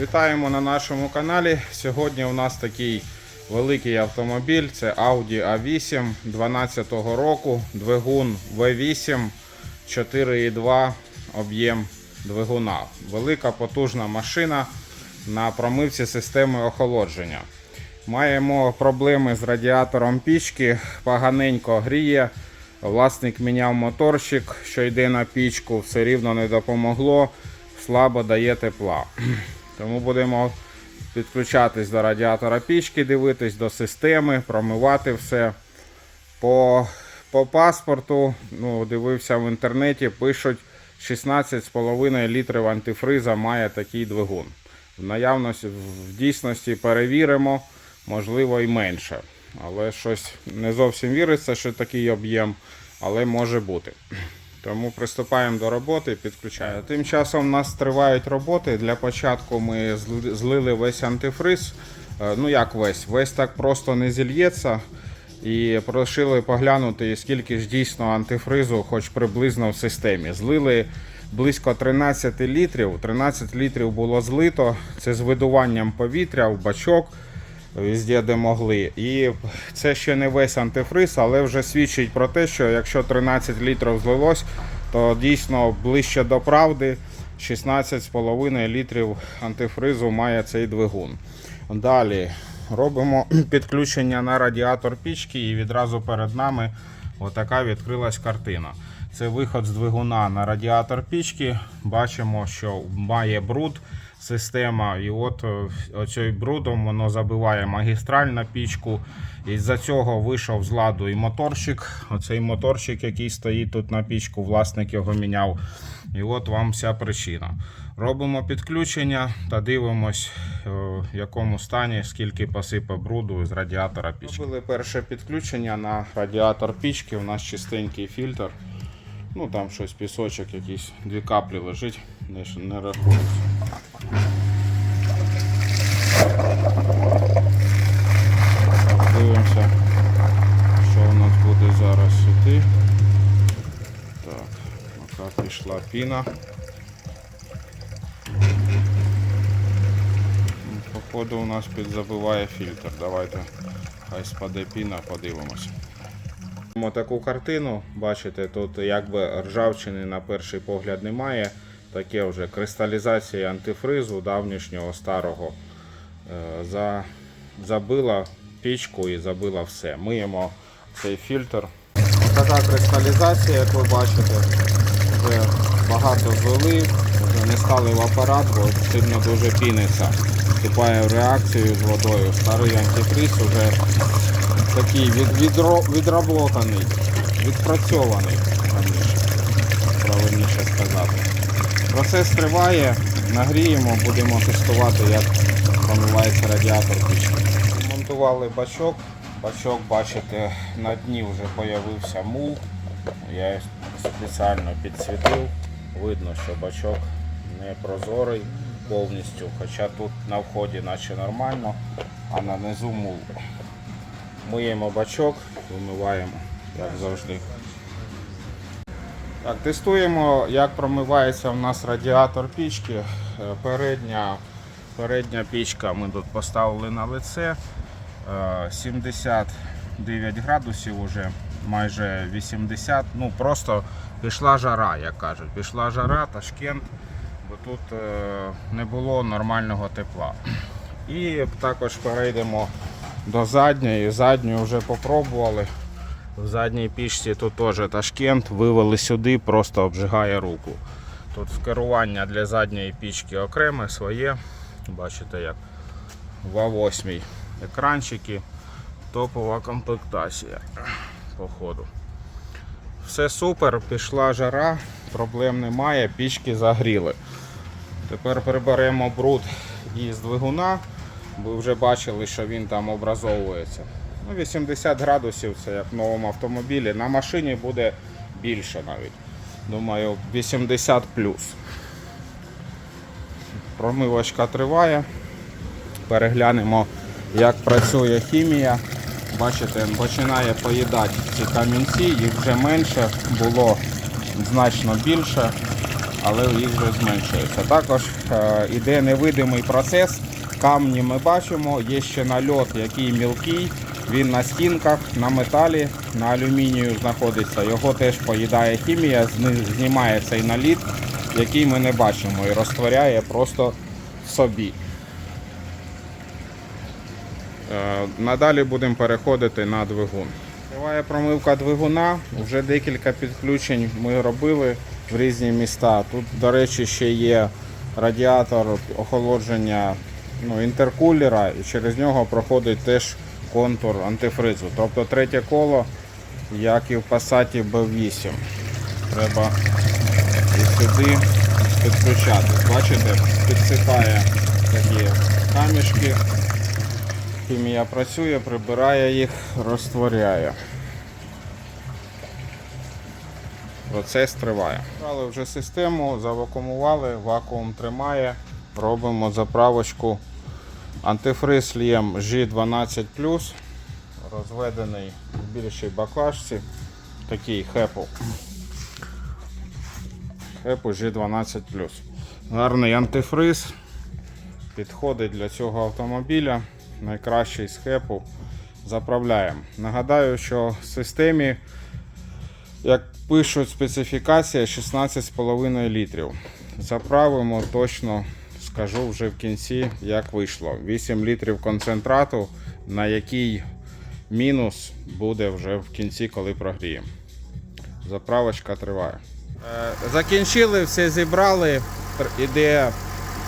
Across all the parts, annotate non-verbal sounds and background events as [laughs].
Вітаємо на нашому каналі. Сьогодні у нас такий великий автомобіль. Це Audi A8 12 року, двигун V8, 4,2 об'єм двигуна. Велика потужна машина на промивці системи охолодження. Маємо проблеми з радіатором пічки, поганенько гріє. Власник міняв моторчик, що йде на пічку, все рівно не допомогло, слабо дає тепла. Тому будемо підключатись до радіатора пічки, дивитись до системи, промивати все. По, по паспорту, ну, дивився в інтернеті, пишуть 16,5 літрів антифриза має такий двигун. В наявності, в дійсності перевіримо, можливо і менше. Але щось не зовсім віриться, що такий об'єм, але може бути. Тому приступаємо до роботи, підключаємо. Тим часом у нас тривають роботи. Для початку ми злили весь антифриз. Е, Ну як весь? Весь так просто не зільється. І просили поглянути, скільки ж дійсно антифризу, хоч приблизно в системі. Злили близько 13 літрів. 13 літрів було злито. Це з видуванням повітря в бачок везде, де могли. І це ще не весь антифриз, але вже свідчить про те, що якщо 13 літрів злилось, то дійсно ближче до правди 16,5 літрів антифризу має цей двигун. Далі робимо [clears throat] підключення на радіатор пічки і відразу перед нами отака відкрилась картина. Це виход з двигуна на радіатор пічки. Бачимо, що має бруд система, і от е, оцей брудом воно забиває магістраль на пічку. І з-за цього вийшов з ладу і моторчик. Оцей моторчик, який стоїть тут на пічку, власник його міняв. І от вам вся причина. Робимо підключення та дивимось, е, в якому стані, скільки посипе бруду з радіатора пічки. Робили перше підключення на радіатор пічки. У нас чистенький фільтр. Ну там щось, пісочок якийсь, дві каплі лежить, не рахується. Дивимося, що у нас буде зараз іти. Так, поки пішла піна. Ну, Походу у нас підзабиває фільтр. Давайте хай спаде піна, подивимося. Маємо таку картину, бачите, тут якби ржавчини на перший погляд немає. Таке вже кристалізація антифризу давнішнього старого. Е, За, забила пічку і забила все. Миємо цей фільтр. Така кристалізація, як ви бачите, вже багато злили, вже не стали в апарат, бо сильно дуже піниться. Вступає в реакцію з водою. Старий антифриз вже такий від, відро, відработаний, відпрацьований, Процес триває, нагріємо, будемо тестувати, як промивається радіатор пічки. Монтували бачок. Бачок, бачите, на дні вже з'явився мул. Я спеціально підсвітив. Видно, що бачок не прозорий повністю, хоча тут на вході наче нормально, а на низу мул. Миємо бачок, вимиваємо, як завжди. Так, тестуємо, як промивається у нас радіатор пічки. Е, Передня, передня пічка ми тут поставили на лице. Е, 79 градусів уже, майже 80. Ну просто пішла жара, як кажуть. Пішла жара, Ташкент, бо тут е, не було нормального тепла. І також перейдемо до задньої. Задню вже попробували. В задній пічці тут теж Ташкент, вивели сюди, просто обжигає руку. Тут керування для задньої пічки окреме, своє. Бачите як в А8 екранчики, топова комплектація по ходу. Все супер, пішла жара, проблем немає, пічки загріли. Тепер приберемо бруд із двигуна. Ви вже бачили, що він там образовується. Ну, 80 градусів це як в новому автомобілі. На машині буде більше навіть. Думаю, 80 плюс. Промивочка триває. Переглянемо, як працює хімія. Бачите, починає поїдати ці камінці, їх вже менше, було значно більше. але їх вже зменшується. Також е, іде невидимий процес. Камні ми бачимо, є ще нальот, який мілкий. Він на стінках, на металі, на алюмінію знаходиться. Його теж поїдає хімія, знімає цей наліт, який ми не бачимо, і розтворяє просто собі. Е, Надалі будемо переходити на двигун. Триває промивка двигуна. Вже декілька підключень ми робили в різні міста. Тут, до речі, ще є радіатор охолодження ну, інтеркулера, і через нього проходить теж контур антифризу. Тобто третє коло, як і в Passat B8. Треба і сюди підключати. Бачите, підсипає такі камішки. Хімія працює, прибирає їх, розтворяє. Процес триває. Брали вже систему, завакуумували, вакуум тримає. Робимо заправочку антифриз Лієм G12 розведений в більшій баклажці. Такий хепу. Хепу G12 Гарний антифриз. Підходить для цього автомобіля. Найкращий з хепу. Заправляємо. Нагадаю, що в системі, як пишуть специфікація, 16,5 літрів. Заправимо точно, скажу вже в кінці, як вийшло. 8 літрів концентрату, на який мінус буде вже в кінці, коли прогріємо. Заправочка триває. Е, Закінчили, все зібрали. Тр- Іде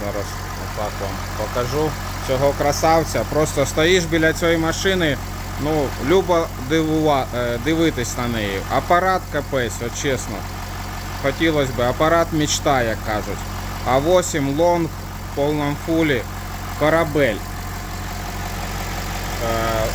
зараз отак вам покажу цього красавця. Просто стоїш біля цієї машини. Ну, любо дивува, е, дивитись на неї. Апарат капець, от чесно. Хотілося б, апарат мечта, як кажуть. А8 лонг в фулі корабель. Е,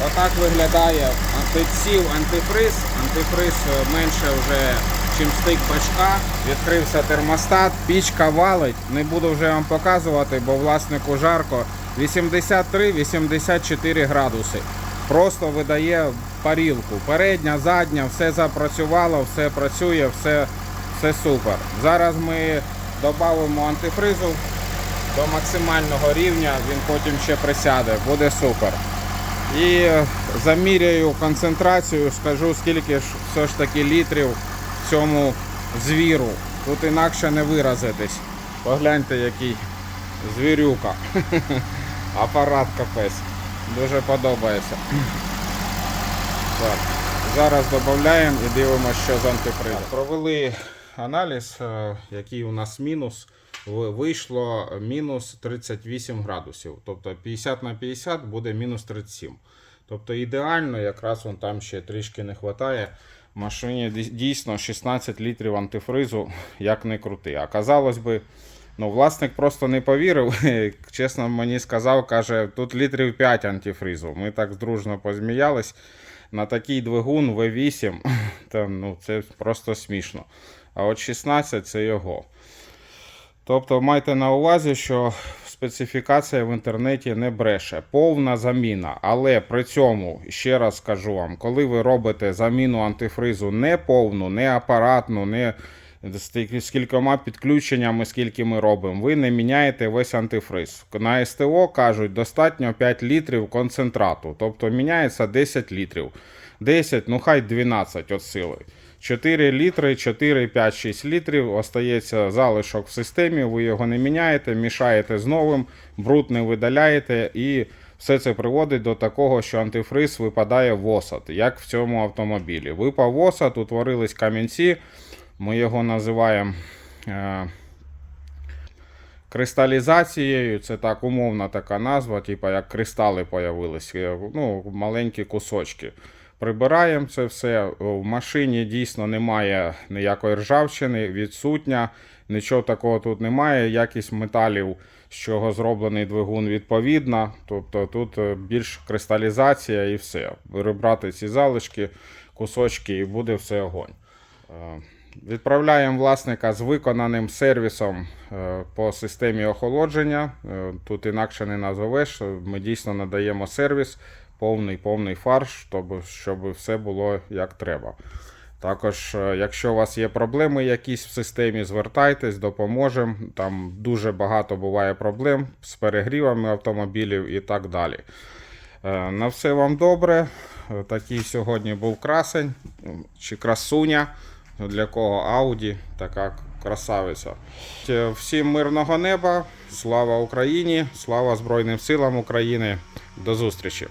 Отак виглядає підсів антифриз. Антифриз е, менше вже, чим стик бачка. Відкрився термостат, пічка валить. Не буду вже вам показувати, бо власнику жарко. 83-84 градуси. Просто видає парілку. Передня, задня, все запрацювало, все працює, все, все супер. Зараз ми додамо антифризу до максимального рівня, він потім ще присяде, буде супер. І заміряю концентрацію, скажу скільки ж все ж таки літрів цьому звіру. Тут інакше не виразитись. Погляньте, який звірюка. [laughs] Апарат капець. Дуже подобається. Так. Зараз додаємо і дивимося, що з антифризом. Провели аналіз, е, який у нас мінус. Вийшло мінус 38 градусів. Тобто 50 на 50 буде мінус 37. Тобто ідеально, якраз вон там ще трішки не вистачає. Машині дійсно 16 літрів антифризу, [laughs] як не крути. А казалось би, ну, власник просто не повірив. [laughs] Чесно мені сказав, каже, тут літрів 5 антифризу. Ми так дружно позміялись. На такий двигун V8, [laughs] там, ну, це просто смішно. А от 16 це його. Тобто майте на увазі, що специфікація в інтернеті не бреше, повна заміна. Але при цьому, ще раз скажу вам, коли ви робите заміну антифризу не повну, не апаратну, не з кількома підключеннями, скільки ми робимо, ви не міняєте весь антифриз. На СТО кажуть, достатньо 5 літрів концентрату, тобто міняється 10 літрів. 10, ну хай 12 от сили. 4 літри, 4, 5, 6 літрів. Остається залишок в системі, ви його не міняєте, мішаєте з новим, бруд не видаляєте і все це приводить до такого, що антифриз випадає в осад, як в цьому автомобілі. Випав осад, утворились камінці. Ми його називаємо е, кристалізацією. Це так умовна така назва, типу як кристали появились, е, ну, маленькі кусочки. Прибираємо це все. В машині дійсно немає ніякої ржавчини, відсутня. Нічого такого тут немає. Якість металів, з чого зроблений двигун, відповідна. Тобто тут е, більш кристалізація і все. Прибрати ці залишки, кусочки, і буде все огонь. Е, Відправляємо власника з виконаним сервісом е, по системі охолодження. Тут інакше не назовеш. Ми дійсно надаємо сервіс, повний повний фарш, щоб, щоб все було як треба. Також, е, якщо у вас є проблеми якісь в системі, звертайтесь, допоможемо. Там дуже багато буває проблем з перегрівами автомобілів і так далі. Е, На все вам добре. Е, Такий сьогодні був красень чи красуня. Для кого Ауді, така красавиця. Всім мирного неба, слава Україні, слава Збройним силам України. До зустрічі!